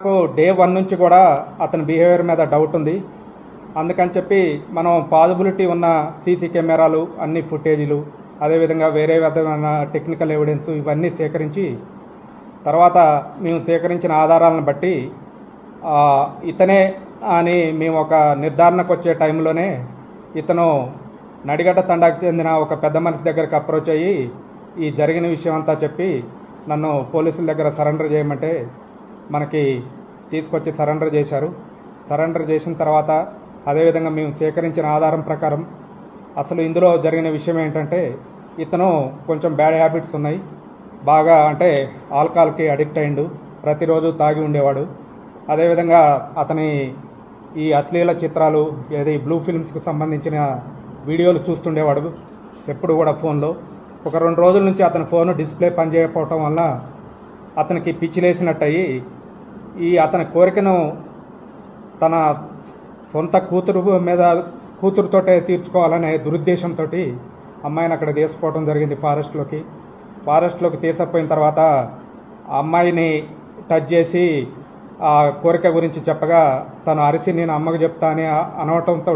నాకు day one నుంచి కూడా అతని బిహేవియర్ మీద డౌట్ ఉంది. అందుకని చెప్పి మనం పాజిబిలిటీ ఉన్న సీసీ కెమెరాలు అన్ని ఫుటేజీలు అదేవిధంగా వేరే విధమైన టెక్నికల్ ఎవిడెన్స్ ఇవన్నీ సేకరించి తర్వాత మేము సేకరించిన ఆధారాలను బట్టి ఇతనే అని మేము ఒక నిర్ధారణకు వచ్చే టైంలోనే ఇతను నడిగడ్డ తండాకు చెందిన ఒక పెద్ద మనిషి దగ్గరికి అప్రోచ్ అయ్యి ఈ జరిగిన విషయం అంతా చెప్పి నన్ను పోలీసుల దగ్గర సరెండర్ చేయమంటే మనకి తీసుకొచ్చి సరెండర్ చేశారు. సరెండర్ చేసిన తర్వాత అదేవిధంగా మేము సేకరించిన ఆధారం ప్రకారం అసలు ఇందులో జరిగిన విషయం ఏంటంటే ఇతను కొంచెం బ్యాడ్ హ్యాబిట్స్ ఉన్నాయి. బాగా అంటే ఆల్కహాల్కి అడిక్ట్ అయిండు. ప్రతిరోజు తాగి ఉండేవాడు. అదేవిధంగా అతని ఈ అశ్లీల చిత్రాలు ఏది బ్లూ ఫిల్మ్స్కి సంబంధించిన వీడియోలు చూస్తుండేవాడు ఎప్పుడు కూడా ఫోన్లో. ఒక రెండు రోజుల నుంచి అతని ఫోన్ డిస్ప్లే పనిచేయకపోవటం వల్ల అతనికి పిచ్చిలేసినట్టయి అయ్యి ఈ అతని కోరికను తన సొంత కూతురు మీద కూతురుతోటే తీర్చుకోవాలనే దురుద్దేశంతో అమ్మాయిని అక్కడ తీసుకుపోవడం జరిగింది ఫారెస్ట్లోకి. ఫారెస్ట్లోకి తీసకపోయిన తర్వాత ఆ అమ్మాయిని టచ్ చేసి ఆ కోరిక గురించి చెప్పగా తను అరిసి నేను అమ్మకు చెప్తా అని అనవటంతో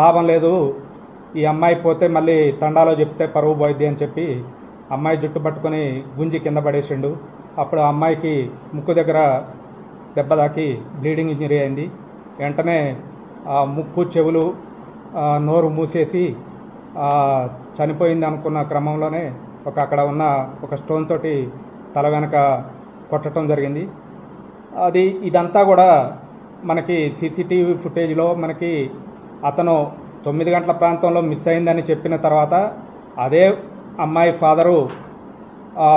లాభం లేదు. ఈ అమ్మాయి పోతే మళ్ళీ తండాలో చెప్తే పరువు పోయిద్ది అని చెప్పి అమ్మాయి జుట్టు పట్టుకొని గుంజి కింద పడేసిండు. అప్పుడు ఆ అమ్మాయికి ముక్కు దగ్గర దెబ్బ తాకి బ్లీడింగ్ ఇంజరీ అయింది. వెంటనే ఆ ముక్కు చెవులు నోరు మూసేసి చనిపోయింది అనుకున్న క్రమంలోనే ఒక అక్కడ ఉన్న ఒక స్టోన్ తోటి తల వెనక కొట్టడం జరిగింది. అది ఇదంతా కూడా మనకి సీసీటీవీ ఫుటేజ్లో మనకి అతను తొమ్మిది గంటల ప్రాంతంలో మిస్ అయిందని చెప్పిన తర్వాత అదే అమ్మాయి ఫాదరు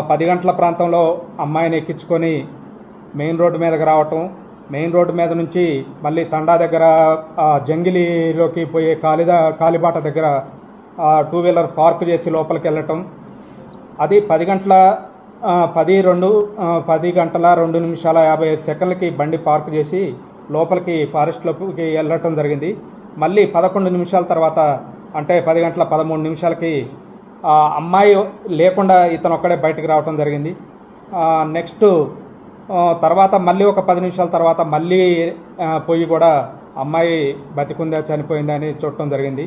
పది గంటల ప్రాంతంలో అమ్మాయిని ఎక్కించుకొని మెయిన్ రోడ్డు మీదకి రావటం మెయిన్ రోడ్డు మీద నుంచి మళ్ళీ తండా దగ్గర జంగిలీలోకి పోయే కాలిదా కాలిబాట దగ్గర టూ వీలర్ పార్క్ చేసి లోపలికి వెళ్ళటం. అది పది గంటల పది రెండు పది గంటల రెండు నిమిషాల యాభై ఐదు సెకండ్లకి బండి పార్క్ చేసి లోపలికి ఫారెస్ట్లోకి వెళ్ళటం జరిగింది. మళ్ళీ పదకొండు నిమిషాల తర్వాత అంటే పది గంటల పదమూడు నిమిషాలకి అమ్మాయి లేకుండా ఇతను ఒక్కడే బయటకు రావటం జరిగింది. నెక్స్ట్ తర్వాత మళ్ళీ ఒక పది నిమిషాల తర్వాత మళ్ళీ పోయి కూడా అమ్మాయి బతికుందా చనిపోయిందా అని చూడటం జరిగింది.